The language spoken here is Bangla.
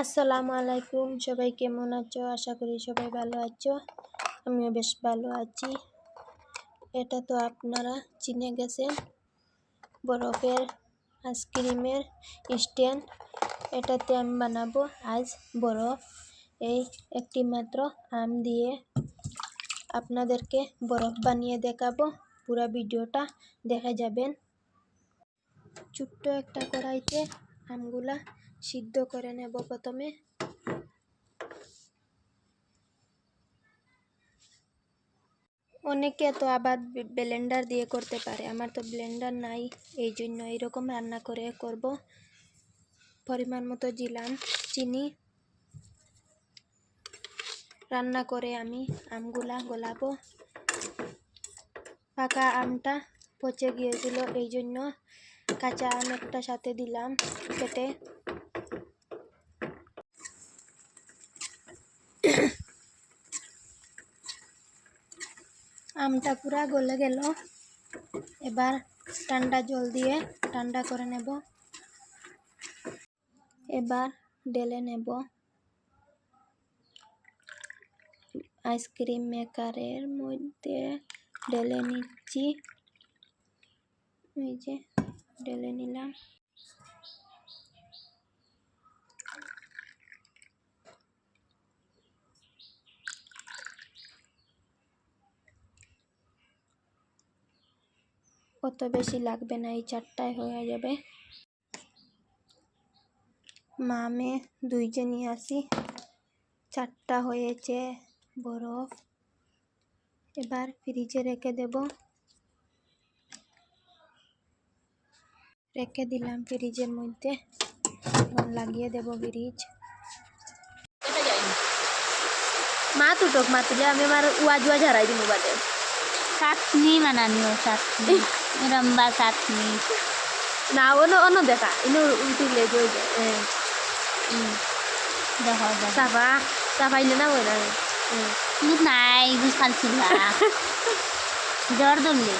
আসসালামু আলাইকুম। সবাই কেমন আছো? আশা করি সবাই ভালো আছো। আমিও বেশ ভালো আছি। এটা তো আপনারা চিনে গেছেন, বরফের আইসক্রিমের স্ট্যান্ড এটাতে আমি বানাবো আজ বরফ। এই একটি মাত্র আম দিয়ে আপনাদেরকে বরফ বানিয়ে দেখাবো। পুরো ভিডিওটা দেখা যাবেন। ছোট্ট একটা কড়াইতে আমগুলা সিদ্ধ করে নেব প্রথমে। অনেকে তো আবার ব্লেন্ডার দিয়ে করতে পারে। আমার তো ব্লেন্ডার নাই, এই জন্য এইরকম রান্না করে করব। পরিমাণ মতো দিলাম চিনি। রান্না করে আমি আমগুলা গলাবো। পাকা আমটা পচে গিয়েছিল, এই জন্য কাঁচা আম একটা সাথে দিলাম কেটে আমটা পুরা গলে গেল। এবার ঠান্ডা জল দিয়ে ঠান্ডা করে নেব। এবার ঢেলে নেব। আইসক্রিম মেকারের মধ্যে ডেলে নিচ্ছি। এই যে ঢেলে নিলাম। কত বেশি লাগবে না এই চারটায় হয়ে যাবে। মা মেয়ে দুইজনই আসি। চারটা হয়েছে বরফ এবার ফ্রিজে রেখে দেব। রেখে দিলাম ফ্রিজের মধ্যে। এখন লাগিয়ে দেব ফ্রিজ মা তুটক মা তুলে আমি আমার উয়া জুয়া ঝাড়াই দিমু বাদে। চাটনি বানানিও চাটনি। রম্বা চাটনি না অন্য অন্য দেখা ইনো উঠিলে জয় যায় দেখো দেখো চাফা চাফা ইলে না কিন্তু নাই বুঝ ফালছিল জ্বর ধরলে